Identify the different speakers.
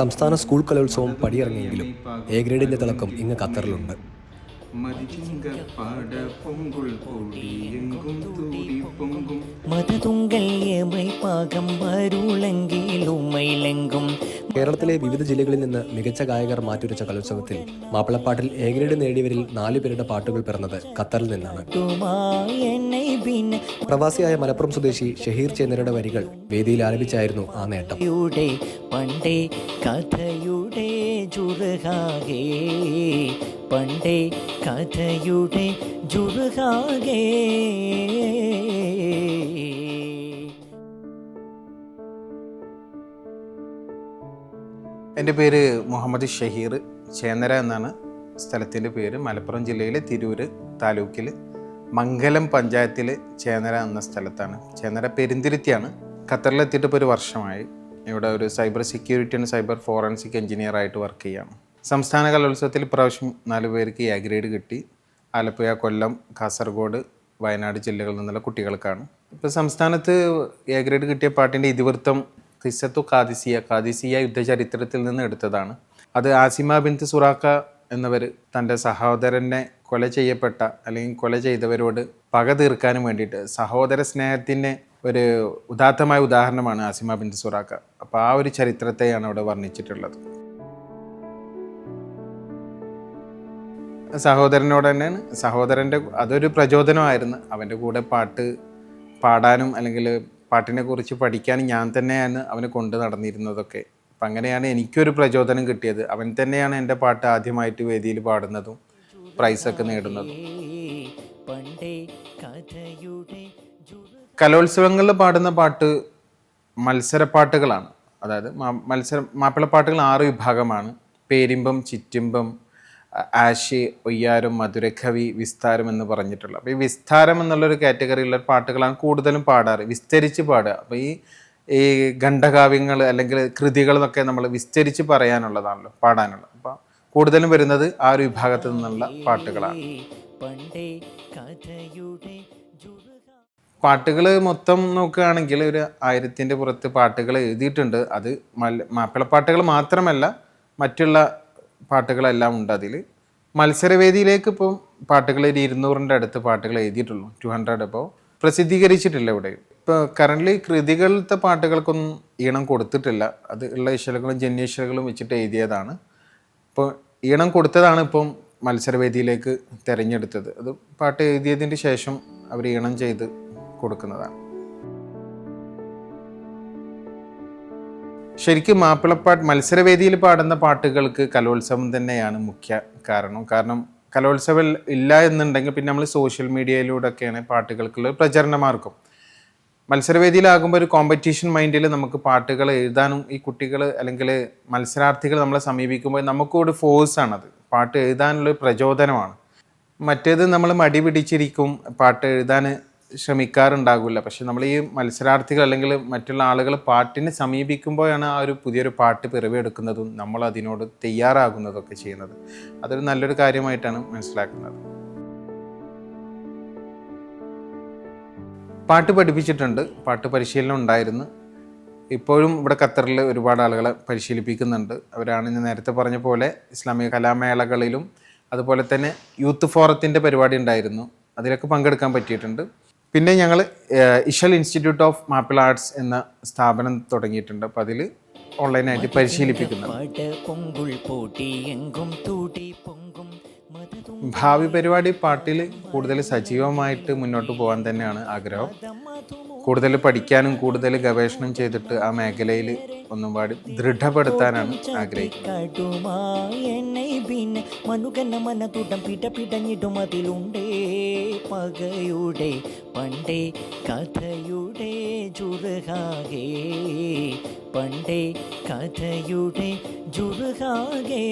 Speaker 1: സംസ്ഥാന സ്കൂൾ കലോത്സവം പടിയിറങ്ങിയെങ്കിലും എ ഗ്രേഡിന്റെ തിളക്കം ഇങ്ങ് ഖത്തറിലുണ്ട്.
Speaker 2: പൊടിയെങ്കും തുടി പൊങ്കും.
Speaker 3: മതതുങ്കൽ എமை പാകം വരുളെങ്കിലുമൈലെങ്കും
Speaker 1: കേരളത്തിലെ വിവിധ ജില്ലകളിൽ നിന്ന് മികച്ച ഗായകർ മാറ്റുരച്ച കലോത്സവത്തിൽ മാപ്പിളപ്പാട്ടിൽ എ ഗ്രേഡ് നേടിയവരിൽ നാലു പേരുടെ പാട്ടുകൾ പിറന്നത് ഖത്തറിൽ നിന്നാണ്. പ്രവാസിയായ മലപ്പുറം സ്വദേശി ഷഹീർ ചേന്നരുടെ വരികൾ വേദിയിൽ ആലപിച്ചായിരുന്നു ആ നേട്ടം.
Speaker 3: യുടെ പണ്ടേ കഥയുടെ ജുറുകാകെ പണ്ടേ കഥയുടെ ജുറുകാകെ
Speaker 4: എന്റെ പേര് മുഹമ്മദ് ഷഹീർ ചേന്നര എന്നാണ്. സ്ഥലത്തിന്റെ പേര് മലപ്പുറം ജില്ലയിലെ തിരൂര് താലൂക്കിൽ മംഗലം പഞ്ചായത്തിൽ ചേന്നര എന്ന സ്ഥലത്താണ്. ചേന്നര പെരിന്തിരുത്തിയാണ്. ഖത്തറിലെത്തിയിട്ട് ഇപ്പോൾ ഒരു വർഷമായി. ഇവിടെ ഒരു cyber security and cyber forensic engineer ആയിട്ട് വർക്ക് ചെയ്യാണ് സംസ്ഥാന കലോത്സവത്തിൽ ഇപ്രാവശ്യം നാല് പേർക്ക് എ ഗ്രേഡ് കിട്ടി. ആലപ്പുഴ കൊല്ലം കാസർഗോഡ് വയനാട് ജില്ലകളിൽ നിന്നുള്ള കുട്ടികൾക്കാണ്. ഇപ്പോൾ സംസ്ഥാനത്ത് എ ഗ്രേഡ് കിട്ടിയ പാട്ടിന്റെ ഇതിവൃത്തം ഖിസത്തു കാദിസിയ ഖാദിസിയ യുദ്ധചരിത്രത്തിൽ നിന്ന് എടുത്തതാണ്. അത് ആസിമ ബിന്ത് സുറാക്ക എന്നവർ തന്റെ സഹോദരനെ കൊല ചെയ്യപ്പെട്ട അല്ലെങ്കിൽ കൊല ചെയ്തവരോട് പക തീർക്കാനും വേണ്ടിയിട്ട് സഹോദര സ്നേഹത്തിന്റെ ഒരു ഉദാത്തമായ ഉദാഹരണമാണ് ആസിമ ബിന്ത് സുറാക്ക അപ്പോൾ ആ ഒരു ചരിത്രത്തെയാണ് അവിടെ വർണിച്ചിട്ടുള്ളത്. സഹോദരനോട് തന്നെയാണ് സഹോദരന്റെ അതൊരു പ്രചോദനമായിരുന്നു. അവന്റെ കൂടെ പാട്ട് പാടാനും അല്ലെങ്കിൽ പാട്ടിനെ കുറിച്ച് പഠിക്കാനും ഞാൻ തന്നെയാണ് അവനെ കൊണ്ട് നടന്നിരുന്നതൊക്കെ. അപ്പം അങ്ങനെയാണ് എനിക്കൊരു പ്രചോദനം കിട്ടിയത്. അവൻ തന്നെയാണ് എന്റെ പാട്ട് ആദ്യമായിട്ട് വേദിയിൽ പാടുന്നതും പ്രൈസൊക്കെ നേടുന്നതും. കലോത്സവങ്ങളിൽ പാടുന്ന പാട്ട് മത്സരപ്പാട്ടുകളാണ്. അതായത് മത്സരം മാപ്പിളപ്പാട്ടുകൾ ആറ് വിഭാഗമാണ്. പേരിമ്പം ചിറ്റിമ്പം ആശി ഒയ്യാരും മധുരക്കവി വിസ്താരം എന്ന് പറഞ്ഞിട്ടുള്ള. അപ്പോൾ ഈ വിസ്താരം എന്നുള്ളൊരു കാറ്റഗറിയിലുള്ള പാട്ടുകളാണ് കൂടുതലും പാടാറ്. വിസ്തരിച്ച് പാടുക. അപ്പോൾ ഈ ഈ ഖണ്ഡകാവ്യങ്ങൾ അല്ലെങ്കിൽ കൃതികൾ എന്നൊക്കെ നമ്മൾ വിസ്തരിച്ച് പറയാനുള്ളതാണല്ലോ പാടാനുള്ളത്. അപ്പോൾ കൂടുതലും വരുന്നത് ആ ഒരു വിഭാഗത്തിൽ നിന്നുള്ള പാട്ടുകളാണ്. പാട്ടുകൾ മൊത്തം നോക്കുകയാണെങ്കിൽ ഒരു ആയിരത്തിന്റെ പുറത്ത് പാട്ടുകൾ എഴുതിയിട്ടുണ്ട്. അത് മല മാപ്പിളപ്പാട്ടുകൾ മാത്രമല്ല മറ്റുള്ള പാട്ടുകളെല്ലാം ഉണ്ട് അതിൽ മത്സരവേദിയിലേക്ക് ഇപ്പം പാട്ടുകൾ ഒരു ഇരുന്നൂറിന്റെ അടുത്ത് പാട്ടുകൾ എഴുതിയിട്ടുള്ളൂ ടു ഹൺഡ്രഡ് അപ്പോൾ പ്രസിദ്ധീകരിച്ചിട്ടില്ല ഇവിടെ. ഇപ്പോൾ കറന്റ്ലി കൃതികളിലത്തെ പാട്ടുകൾക്കൊന്നും ഈണം കൊടുത്തിട്ടില്ല. അത് ഉള്ള ഇശലുകളും ജന്യശലുകളും വെച്ചിട്ട് എഴുതിയതാണ്. ഇപ്പോൾ ഈണം കൊടുത്തതാണ് ഇപ്പം മത്സരവേദിയിലേക്ക് തിരഞ്ഞെടുത്തത്. അത് പാട്ട് എഴുതിയതിന് ശേഷം അവർ ഈണം ചെയ്ത് കൊടുക്കുന്നതാണ്. ശരിക്കും മാപ്പിളപ്പാട്ട് മത്സരവേദിയിൽ പാടുന്ന പാട്ടുകൾക്ക് കലോത്സവം തന്നെയാണ് മുഖ്യ കാരണം. കാരണം കലോത്സവം ഇല്ല എന്നുണ്ടെങ്കിൽ പിന്നെ നമ്മൾ സോഷ്യൽ മീഡിയയിലൂടെയൊക്കെയാണ് പാട്ടുകൾക്കുള്ള പ്രചരണമാർക്കും മത്സരവേദിയിലാകുമ്പോൾ ഒരു കോമ്പറ്റീഷൻ മൈൻഡിൽ നമുക്ക് പാട്ടുകൾ എഴുതാനും ഈ കുട്ടികൾ അല്ലെങ്കിൽ മത്സരാർത്ഥികൾ നമ്മളെ സമീപിക്കുമ്പോൾ നമുക്കൊരു ഫോഴ്സാണത് പാട്ട് എഴുതാനുള്ള പ്രചോദനമാണ്. മറ്റേത് നമ്മൾ മടി പിടിച്ചിരിക്കും പാട്ട് എഴുതാൻ ശ്രമിക്കാറുണ്ടാകില്ല പക്ഷെ നമ്മൾ ഈ മത്സരാർത്ഥികൾ അല്ലെങ്കിൽ മറ്റുള്ള ആളുകൾ പാട്ടിനെ സമീപിക്കുമ്പോഴാണ് ആ ഒരു പുതിയൊരു പാട്ട് പിറവിയെടുക്കുന്നതും നമ്മൾ അതിനോട് തയ്യാറാകുന്നതൊക്കെ ചെയ്യുന്നത്. അതൊരു നല്ലൊരു കാര്യമായിട്ടാണ് മനസ്സിലാക്കുന്നത്. പാട്ട് പഠിപ്പിച്ചിട്ടുണ്ട്. പാട്ട് പരിശീലനം ഉണ്ടായിരുന്നു. ഇപ്പോഴും ഇവിടെ ഖത്തറിൽ ഒരുപാട് ആളുകളെ പരിശീലിപ്പിക്കുന്നുണ്ട്. അവരാണ് ഞാൻ നേരത്തെ പറഞ്ഞ പോലെ ഇസ്ലാമിക കലാമേളകളിലും അതുപോലെ തന്നെ യൂത്ത് ഫോറത്തിന്റെ പരിപാടി ഉണ്ടായിരുന്നു. അതിലൊക്കെ പങ്കെടുക്കാൻ പറ്റിയിട്ടുണ്ട്. പിന്നെ ഞങ്ങൾ Ishal institute of Mappila arts എന്ന സ്ഥാപനം തുടങ്ങിയിട്ടുണ്ട്. അപ്പോൾ അതിൽ ഓൺലൈനായിട്ട്
Speaker 3: മതതും
Speaker 4: ഭാവി പരിപാടി പാട്ടിൽ കൂടുതൽ സജീവമായിട്ട് മുന്നോട്ട് പോകാൻ തന്നെയാണ് ആഗ്രഹം. കൂടുതൽ പഠിക്കാനും കൂടുതൽ ഗവേഷണം ചെയ്തിട്ട് ആ മേഖലയിൽ ഒന്നും പാടി ദൃഢപ്പെടുത്താനാണ് ആഗ്രഹിക്കുന്നത്.
Speaker 3: പണ്ടേ കഥയുടെ ജുറുകാകെ പണ്ടേ കഥയുടെ ജുറുകാകെ